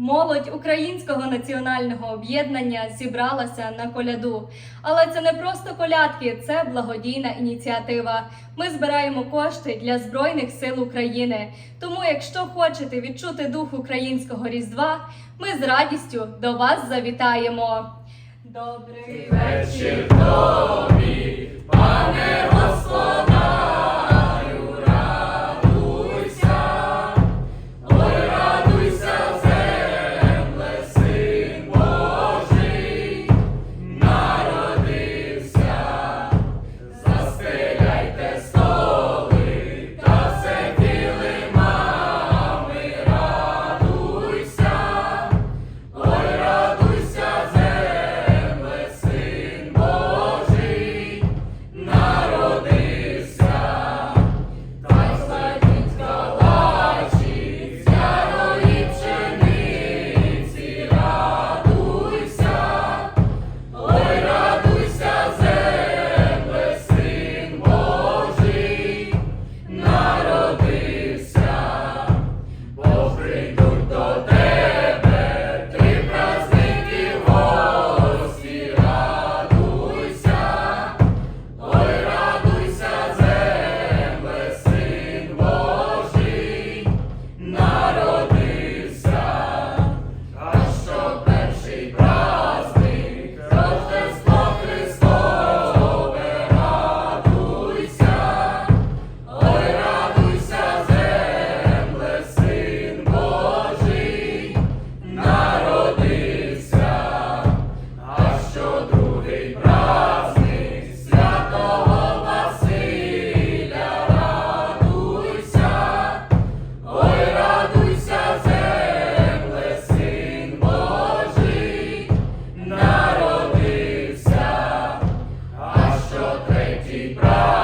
Молодь українського національного об'єднання зібралася на коляду. Але це не просто колядки, це благодійна ініціатива. Ми збираємо кошти для Збройних сил України. Тому, якщо хочете відчути дух українського різдва, ми з радістю до вас завітаємо. Добрий вечір. e pra